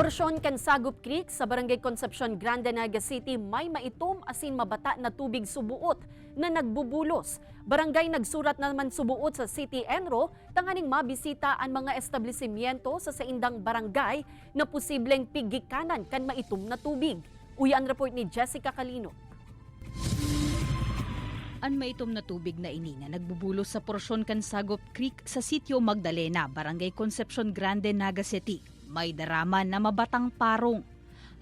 Porsyon kan Sagup Creek sa Barangay Concepcion Grande Naga City may maitom asin mabata na tubig subuot na nagbubulos. Barangay nagsurat naman subuot sa City Enro tanganing mabisita ang mga establishmento sa saindang barangay na posibleng pigikanan kan maitom na tubig. Uyan report ni Jessica Calino. Ang maitom na tubig na ini na nagbubulos sa porsyon kan Sagop Creek sa sitio Magdalena, Barangay Concepcion Grande, Naga City. May daraman na mabatang parong.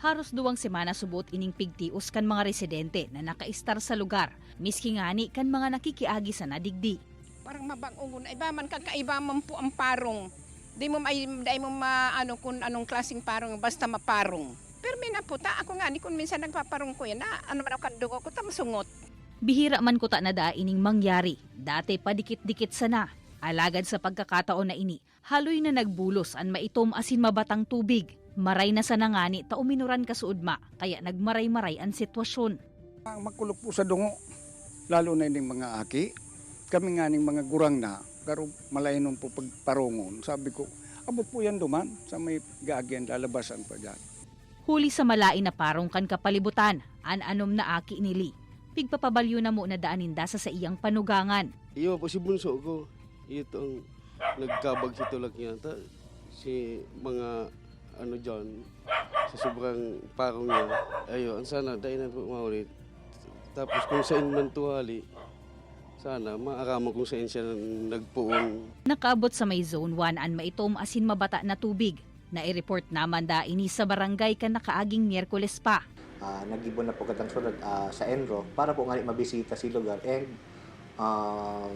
Haros duwang semana subot ining pigtios kan mga residente na nakaistar sa lugar, miski ngani kan mga nakikiagi sa nadigdi. parang mabangungon. Iba man kakaiba man po ang parong. Di mo may di mo maano kung anong klaseng parong basta maparong. Pero may naputa ako nga ni kung minsan nagpaparong ko yan na ano man ako kandugo ko tamasungot. Bihira man ko ta na da ining mangyari. Dati padikit-dikit sana. Alagad sa pagkakataon na ini, haloy na nagbulos ang maitom asin mabatang tubig. Maray na sa nangani ta uminuran kasuudma, kaya nagmaray-maray ang sitwasyon. Ang Magkulog po sa dungo, lalo na yung mga aki. Kami nga ning mga gurang na, pero malayo nung po pagparongon. Sabi ko, abot po yan duman sa may gaagyan, lalabasan pa dyan. Huli sa malain na parong kan kapalibutan, an anom na aki nili. Pigpapabalyo na mo na daaninda sa sa iyang panugangan. Iyo po si bunso ko. Ito ang nagkabag si tulak niya. Ta, si mga ano dyan, sa sobrang parong niya. Ayo, ang sana dahil na po maulit. Tapos kung saan man tuwali, sana maaramo kung saan siya nagpuon. Nakaabot sa may zone 1 an maitom asin mabata na tubig. Nai-report naman da ini sa barangay kan nakaaging Miyerkules pa. Ah, nag-ibon na po katang sunod ah, sa Enro para po nga mabisita si lugar and um,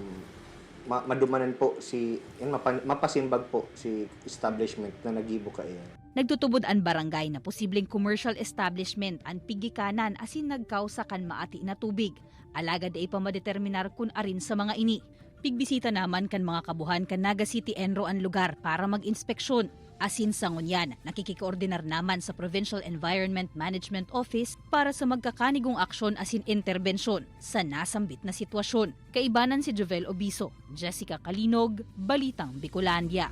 ma- madumanan po si yan, mapa- mapasimbag po si establishment na nagibo ka iyan. Nagtutubod ang barangay na posibleng commercial establishment ang pigikanan asin nagkausa kan maati na tubig. Alagad ay pamadeterminar kun arin sa mga ini. Pigbisita naman kan mga kabuhan kan Naga City Enro ang lugar para mag-inspeksyon. Asin sa ngunyan, nakikikoordinar naman sa Provincial Environment Management Office para sa magkakanigong aksyon asin interbensyon sa nasambit na sitwasyon. Kaibanan si Jovel Obiso, Jessica Kalinog, Balitang Bicolandia.